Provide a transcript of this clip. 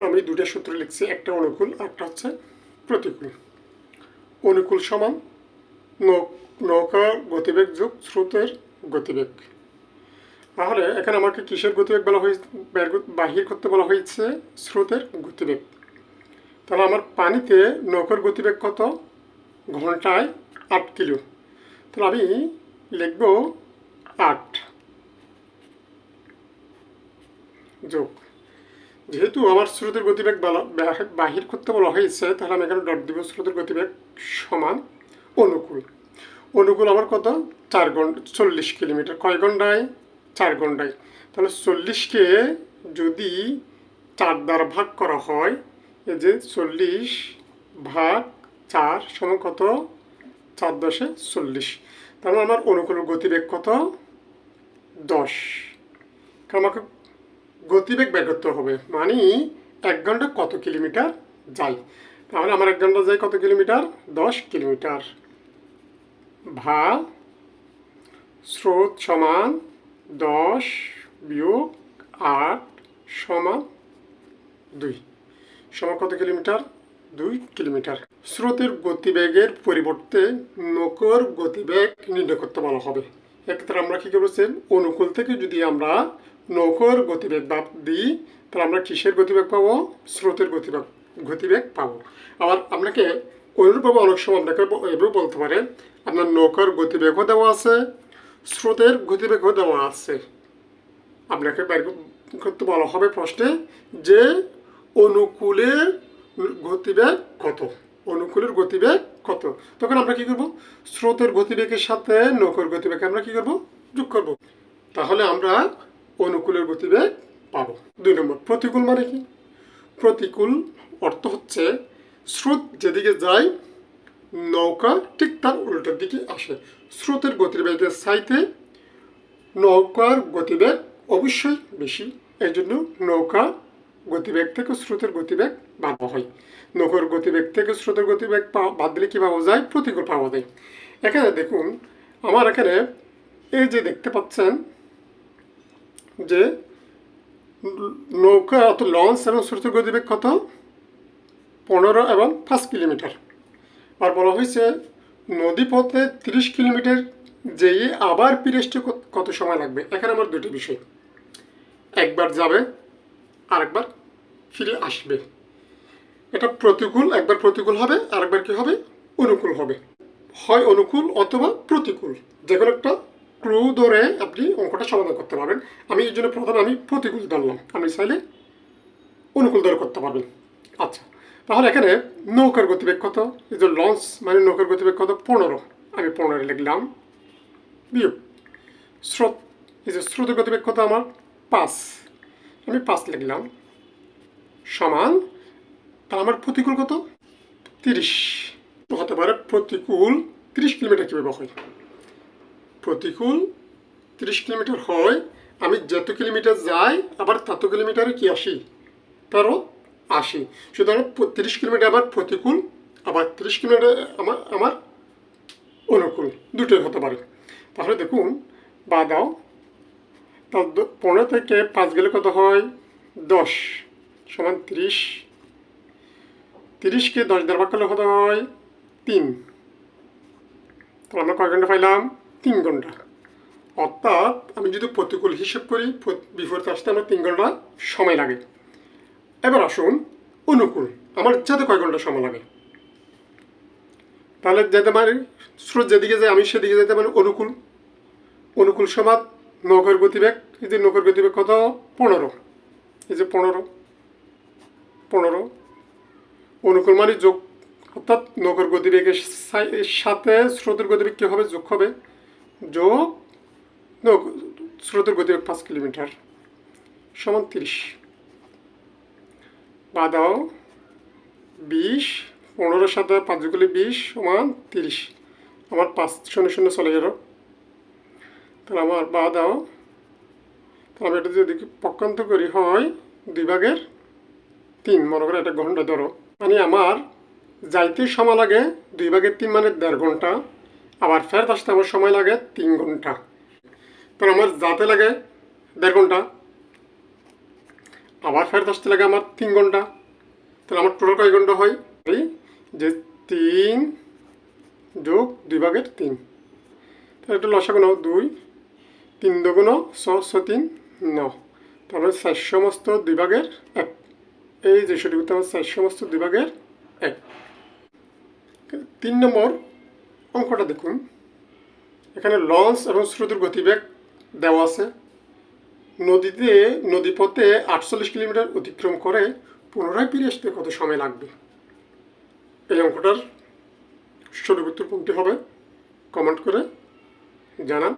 আমি দুটো সূত্র লিখছি, একটা অনুকূল, একটা হচ্ছে প্রতিকূল। অনুকূল সমান নৌ- নৌকার গতিবেগ যোগ স্রোতের গতিবেগ। তাহলে এখানে আমাকে কিসের গতিবেগ বলা হয়েছে? বাহির করতে বলা হয়েছে স্রোতের গতিবেগ। তাহলে আমার পানিতে নৌকার গতিবেগ কত? ঘন্টায় আট কিলো। তাহলে আমি লিখব আট যোগ। যেহেতু আমার স্রোতের গতিবেগ বাহির করতে বলা হয়েছে তাহলে আমি এখানে ডট দিব, স্রোতের গতিবেগ সমান অনুকূল। অনুকূল আমার কত? চার ঘণ্টা চল্লিশ কিলোমিটার। কয় ঘন্টায় চার ঘন্টায় তাহলে চল্লিশকে যদি চার দ্বারা ভাগ করা হয়, এই যে চল্লিশ ভাগ চার সমান কত? চার দশে চল্লিশ। মানে আমার অনুকূল গতিবেগ কত? দশ। আমাকে গতিবেগ বের করতে হবে। মানে এক ঘণ্টা কত কিলোমিটার যাই? তাহলে আমার এক ঘণ্টা যাই কত কিলোমিটার? দশ কিলোমিটার। ভা স্রোত সমান দশ বিয়োগ আট সমান দুই। সমান কত কিলোমিটার? দুই কিলোমিটার। স্রোতের গতিবেগের পরিবর্তে নৌকোর গতিবেগ নির্ণয় করতে বলা হবে। এক্ষেত্রে আমরা কী করব অনুকূল থেকে যদি আমরা নৌকোর গতিবেগ বাদ দিই, তাহলে আমরা কিসের গতিবেগ পাবো? স্রোতের গতিবেগ গতিবেগ পাবো। আবার আপনাকে অনুরূপভাবে অনেক সময় আপনাকে ব- এভাবেও বলতে পারে, আপনার নৌকার গতিবেগও দেওয়া আছে, স্রোতের গতিবেগও দেওয়া আছে। আপনাকে করতে বলা হবে প্রশ্নে যে অনুকূলের গতিবেগ কত? অনুকূলের গতিবেগ কত? তখন আমরা কি করব? স্রোতের গতিবেগের সাথে নৌকার গতিবেগ আমরা কি করব? যোগ করব। তাহলে আমরা অনুকূলের গতিবেগ পাবো। দুই নম্বর, প্রতিকূল মানে কি? প্রতিকূল অর্থ হচ্ছে স্রোত যেদিকে যায়, নৌকা ঠিক তার উল্টোর দিকে আসে। স্রোতের গতিবেগের সাইতে নৌকার গতিবেগ অবশ্যই বেশি। এই জন্য নৌকা গতিবেগ থেকে স্রোতের গতিবেগ বাদ হয়। নৌকার গতিবেগ থেকে স্রোতের গতিবেগ বাদ দিলে কী পাওয়া যায়? প্রতিকূল পাওয়া যায়। এখানে দেখুন, আমার এখানে এই যে দেখতে পাচ্ছেন যে নৌকা অত লঞ্চ এবং স্রোতের গতিবেগ কত? পনেরো এবং পাঁচ কিলোমিটার। আর বলা হয়েছে নদীপথে তিরিশ কিলোমিটার যেয়ে আবার আসতে কত- সময় লাগবে? এখানে আমার দুটি বিষয়। একবার যাবে, আরেকবার ফিরে আসবে। এটা প্রতিকূল, একবার প্রতিকূল হবে, আরেকবার কি হবে? অনুকূল হবে। হয় অনুকূল অথবা প্রতিকূল। যে কোনো একটা ক্লু ধরে আপনি অঙ্কটা সমাধান করতে পারবেন। আমি এই জন্য প্রথমে আমি প্রতিকূল ধরলাম। আপনি চাইলে অনুকূল ধরে করতে পারবেন। আচ্ছা তাহলে এখানে নৌকার গতিবেগ কত? এই যে লঞ্চ মানে নৌকার গতিবেগ কত? পনেরো। আমি পনেরো লিখলাম। বিয়োগ। স্রোত, এই যে স্রোতের গতিবেগ কত আমার? পাঁচ। আমি পাঁচ লিখলাম। সমান তা আমার প্রতিকূল কত? তিরিশ। হতে পারে প্রতিকূল তিরিশ কিলোমিটার কীভাবে হয়। প্রতিকূল তিরিশ কিলোমিটার হয়, আমি যত কিলোমিটার যাই, আবার তত কিলোমিটারে কি আসি? তারও আশি সুতরাং তিরিশ কিলোমিটার আবার প্রতিকূল, আবার তিরিশ কিলোমিটার আমার আমার অনুকূল। দুটোই হতে পারে। তাহলে দেখুন বা দাও। তার পনেরো থেকে পাঁচ গেলে কত হয়? দশ সমান তিরিশ। তিরিশকে দশ দ্বারা ভাগ করলে কত হয়? তিন। তাহলে আমরা কয় ঘণ্টা পাইলাম? তিন ঘণ্টা। অর্থাৎ আমি যদি প্রতিকূল হিসেব করি, প্র- বিপরীত আসতে আমার তিন ঘণ্টা সময় লাগে। এবার আসুন অনুকূল। আমার যেতে কয় ঘণ্টা সময় লাগে? তাহলে যেতে পারি স্রোত যেদিকে যায়, আমি সেদিকে যেতে পারি অনুকূল। অনুকূল সমাদ নৌকার গতিবেগ, এই যে নৌকার গতিবেগ কত? পনেরো। এই যে পনেরো। পনেরো। অনুকূল মানে যোগ। অর্থাৎ নৌকার গতিবেগের সাথে স্রোতের গতিবেগ কী হবে? যোগ হবে। যোগ নৌক- স্রোতের গতিবেগ পাঁচ কিলোমিটার। সমান তিরিশ। বাদাও বিশ পনেরোর সাথে পাঁচ বিশ সমান তিরিশ। আমার পাঁচ শূন্য শূন্য চলে গেল। তাহলে আমার বা দাও। তাহলে আমি এটা যদি পক্ষান্ত করি হয় দুই ভাগের তিন। মনে করে একটা ঘণ্টা ধরো। মানে আমার যাইতে সময় লাগে, দুই ভাগের তিন মানে দেড় ঘণ্টা। আবার ফেরত আসতে আমার সময় লাগে তিন ঘণ্টা। তাহলে আমার যাতে লাগে দেড় ঘণ্টা। আবার ফেরত আসতে লাগে আমার তিন ঘণ্টা। তাহলে আমার টোটাল কয় ঘণ্টা হয়? যে তিন যোগ দুই ভাগের তিন। তাহলে একটা লসাগু নাও দুই। তিন দুগুণ ছ ছ তিন, ন। তারপরে চার সমস্ত দুই ভাগের এক। এই যে উত্তর আমার চার সমস্ত দুই ভাগের এক। তিন নম্বর অঙ্কটা দেখুন। এখানে লঞ্চ এবং স্রোতের গতিবেগ দেওয়া আছে। নদীতে, নদীপথে আটচল্লিশ কিলোমিটার অতিক্রম করে পুনরায় ফিরে আসতে কত সময় লাগবে? এই অঙ্কটার সঠিক উত্তর হবে? কমেন্ট করে জানান।